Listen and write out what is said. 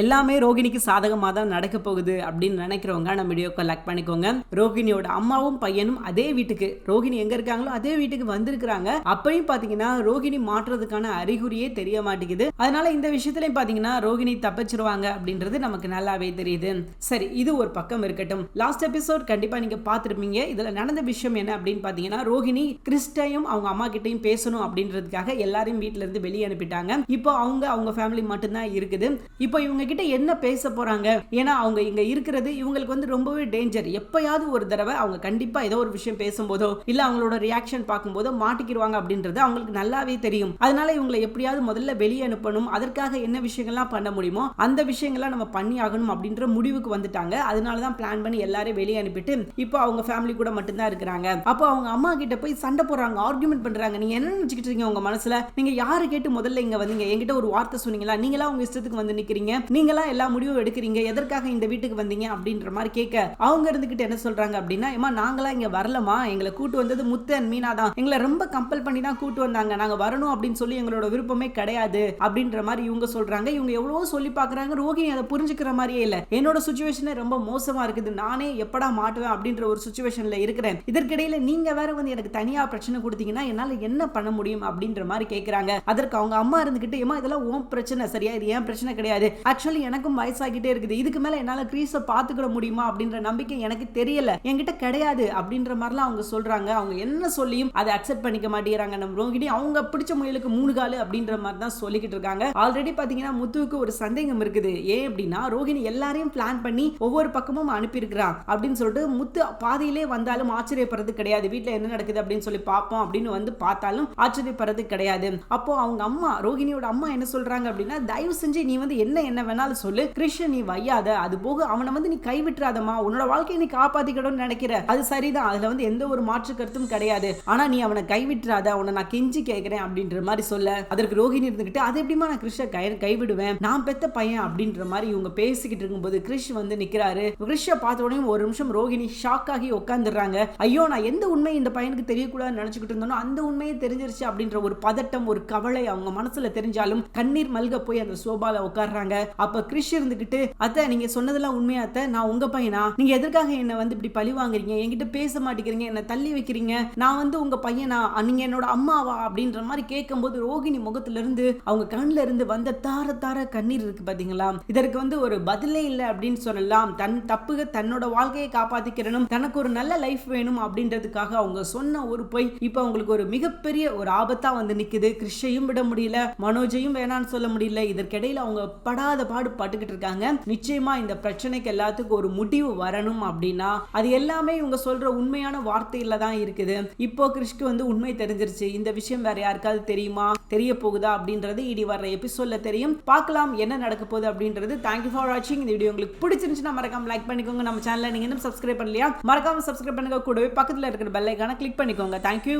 எல்லாமே ரோகிணிக்கு சாதகமாக தான் நடக்க போகுது அப்படின்னு நினைக்கிறவங்க நம்ம வீடியோ கலெக்ட் பண்ணிக்கோங்க. ரோகிணியோட அம்மாவும் பையனும் அதே வீட்டுக்கு. ரோகிணி எங்க இருக்காங்களோ அதே வீட்டுக்கு வந்திருக்கிறாங்க. அப்பயும் பாத்தீங்கன்னா ரோகிணி மாற்றுறதுக்கான அறிகுறியே தெரிய மாட்டேங்குது. அதனால இந்த விஷயத்துலையும் பாத்தீங்கன்னா ரோகிணி தப்பிச்சிருவாங்க அப்படின்றது நமக்கு நல்லாவே தெரியுது. சரி இது ஒரு பக்கம் இருக்கட்டும். லாஸ்ட் எபிசோட் கண்டிப்பா நீங்க பார்த்துருப்பீங்க. இதுல நடந்த விஷயம் என்ன அப்படின்னு பாத்தீங்கன்னா ரோகிணி கிறிஸ்டையும் அவங்க அம்மா கிட்டையும் பேசணும் அப்படின்றதுக்காக எல்லாரையும் வீட்டிலேருந்து இருந்து வெளியே அனுப்பிட்டாங்க. இப்போ அவங்க அவங்க ஃபேமிலி மட்டும்தான் இருக்குது. இப்போ இவங்க கிட்ட என்ன பேச போறாங்க? ஏன்னா அவங்க இங்க இருக்கிறது இவங்களுக்கு வந்து ரொம்பவே டேஞ்சர் எப்பயாவது ஒரு தடவை அவங்க கண்டிப்பா ஏதோ ஒரு விஷயம் பேசும்போதோ இல்ல அவங்களோட ரியாக்ஷன் பார்க்கும்போதோ மாட்டிக்கிடுவாங்க அப்படின்றது அவங்களுக்கு நல்லாவே தெரியும். அதனால இவங்களை எப்படியாவது முதல்ல வெளியே அனுப்பணும் அதற்காக என்ன விஷயங்கள்லாம் பண்ண முடியுமோ அந்த விஷயங்கள்லாம் நம்ம பண்ணி ஆகணும் அப்படின்ற முடிவுக்கு வந்துட்டாங்க. அதனால தான் பிளான் பண்ணி எல்லாரையும் வெளியே அனுப்பிட்டு இப்போ அவங்க ஃபேமிலி கூட மட்டும்தான் இருக்கிறாங்க. அப்போ அவங்க அம்மா கிட்ட போய் சண்டை போடுறாங்க ஆர்குமெண்ட் பண்றாங்க. நீங்க என்ன நினைச்சுக்கிட்டு இருக்கீங்க உங்க மனசுல? நீங்க யாரு கேட்டு முதல்ல இங்க வந்தீங்க? என்கிட்ட ஒரு வார்த்தை சொன்னீங்களா? நீங்களா உங்க இஷ்டத்துக்கு வந்து நிக்கிறீங்க? நீங்களாம் எல்லா முடிவும் எடுக்கிறீங்க? எதற்காக இந்த வீட்டுக்கு வந்தீங்க? அப்படின்ற மாதிரி கேட்க அவங்க இருந்துகிட்டு என்ன சொல்றாங்க அப்படின்னா ஏமா நாங்களாம் இங்க வரலமா எங்களை கூட்டு வந்தது முத்து அண்ட் மீனா தான். எங்களை ரொம்ப கம்பல் பண்ணி தான் கூட்டு வந்தாங்க. நாங்க வரணும் அப்படின்னு சொல்லி எங்களோட விருப்பமே கிடையாது. அப்படின்ற மாதிரி இவங்க சொல்றாங்க. இவங்க எவ்வளவோ சொல்லி பாக்குறாங்க ரோகிணி அதை புரிஞ்சுக்கிற மாதிரியே இல்ல. என்னோட சுச்சுவேஷனே ரொம்ப மோசமா இருக்குது. நானே எப்படா மாட்டுவேன் அப்படின்ற ஒரு சுச்சுவேஷன்ல இருக்கிறேன். இதற்கிடையில நீங்க வேற வந்து எனக்கு தனியா பிரச்சனை கொடுத்தீங்கன்னா என்னால என்ன பண்ண முடியும் அப்படின்ற மாதிரி கேக்குறாங்க அதற்கு அவங்க அம்மா இருந்துகிட்டு ஏமா இதெல்லாம் ஓம் பிரச்சனை. சரியா? இது ஏன் பிரச்சனை கிடையாது. ஆக்சுவலி எனக்கும் வயசாகிட்டே இருக்குது. இதுக்கு மேல என்னால கிரீஸை பாத்துக்கிட முடியுமா அப்படின்ற நம்பிக்கை எனக்கு தெரியல. என்கிட்ட கிடையாது அப்படின்ற மாதிரிலாம் அவங்க சொல்றாங்க. அவங்க என்ன சொல்லியும் அதை அக்செப்ட் பண்ணிக்க மாட்டேங்கிறாங்க. நம்ம ரோஹிணி அவங்க பிடிச்ச முயலுக்கு மூணு காலு அப்படின்ற மாதிரி தான் சொல்லிக்கிட்டு இருக்காங்க. ஆல்ரெடி பாத்தீங்கன்னா முத்துவுக்கு ஒரு சந்தேகம் இருக்குது. ஏன் அப்படின்னா ரோகிணி எல்லாரையும் பிளான் பண்ணி ஒவ்வொரு பக்கமும் அனுப்பியிருக்கிறான் அப்படின்னு சொல்லிட்டு முத்து பாதியிலே வந்தாலும் ஆச்சரியப்படுறது கிடையாது. வீட்டுல என்ன நடக்குது அப்படின்னு சொல்லி பார்ப்போம் அப்படின்னு வந்து பார்த்தாலும் ஆச்சரியப்படுறது கிடையாது. அப்போ அவங்க அம்மா ரோகிணியோட அம்மா என்ன சொல்றாங்க அப்படின்னா தயவு செஞ்சு நீ வந்து என்ன என்ன வேணாலும் சொல்லு. கிருஷ்ண நீ வையாத. அது போக அவனை வந்து நீ கைவிட்டுறாதமா உன்னோட வாழ்க்கையை நீ காப்பாத்திக்கணும்னு நினைக்கிற. அது சரிதான். அதுல வந்து எந்த ஒரு மாற்று கருத்தும் கிடையாது. ஆனா நீ அவனை கைவிட்டுறாத. அவனை நான் கெஞ்சி கேட்கிறேன் அப்படின்ற மாதிரி சொல்ல. அதற்கு ரோஹிணி இருந்துகிட்டு அது எப்படிமா நான் கிருஷ்ண கை கைவிடுவேன்? நான் பெத்த பையன் அப்படின்ற மாதிரி இவங்க பேசிக்கிட்டு இருக்கும்போது கிருஷ் வந்து நிக்கிறாரு. கிருஷ்ண பார்த்த உடனே ஒரு நிமிஷம் ரோஹிணி ஷாக் ஆகி உட்காந்துடுறாங்க ஐயோ நான் எந்த உண்மை இந்த பையனுக்கு தெரியக்கூடாதுன்னு நினைச்சுக்கிட்டு இருந்தோம் அந்த உண்மையை தெரிஞ்சிருச்சு அப்படின்ற ஒரு பதட்டம் ஒரு கவலை அவங்க மனசுல தெரிஞ்சாலும் கண்ணீர் மல்க போய் அந்த சோபால உட்கார்றாங்க அப்ப கிறிஷ் இருந்துகிட்டு அத்தை நீங்க சொன்னதெல்லாம் உண்மையா அத்தை? நான் உங்க பையனா? நீங்க எதற்காக என்ன வந்து இப்படி பழி வாங்குறீங்க? என்கிட்ட பேச மாட்டேங்கிறீங்க என்ன தள்ளி வைக்கிறீங்க. நான் வந்து உங்க பையனா? நீங்க என்னோட அம்மாவா? அப்படின்ற மாதிரி கேட்கும்போது ரோகிணி முகத்துல இருந்து அவங்க கண்ல இருந்து வந்த தார தார கண்ணீர் இருக்கு பாத்தீங்களா? இதற்கு வந்து ஒரு பதிலே இல்லை அப்படின்னு சொல்லலாம். தன் தப்புக தன்னோட வாழ்க்கையை காப்பாத்திக்கிறனும் தனக்கு ஒரு நல்ல லைஃப் வேணும் அப்படின்றதுக்காக அவங்க சொன்ன ஒரு பொய் இப்போ அவங்களுக்கு ஒரு மிகப்பெரிய ஒரு ஆபத்தா வந்து நிக்குது. கிறிஷையும் விட முடியல மனோஜையும் வேணான்னு சொல்ல முடியல. இதற்கிடையில அவங்க படாத பாடு பட்டுக்கிட்டு இருக்காங்க. நிச்சயமா இந்த பிரச்சனைக்கு எல்லாத்துக்கும் ஒரு முடிவு வரணும் அப்படின்னா அது எல்லாமே இவங்க சொல்ற உண்மையான வார்த்தையில தான் இருக்குது. இப்போ கிறிஷ்க்கு வந்து உண்மை தெரிஞ்சிருச்சு. இந்த விஷயம் வேற யாருக்காவது தெரியுமா? தெரிய போகுதா அப்படின்றது இடி வர்ற எபிசோட்ல தெரியும். பார்க்கலாம் என்ன நடக்க போகுது அப்படின்றது. தேங்க்யூ ஃபார் வாட்சிங் இந்த வீடியோ உங்களுக்கு பிடிச்சிருந்துச்சுன்னா மறக்காம லைக் பண்ணிக்கோங்க. நம்ம சேனலை நீங்க இன்னும் சப்ஸ்கிரைப் பண்ணலையா? மறக்காம சப்ஸ்கிரைப் பண்ணுங்க. கூடவே பக்கத்துல இருக்கிற பெல்லைக்கான கிளிக் பண்ணிக்கோங்க. தேங்க்யூ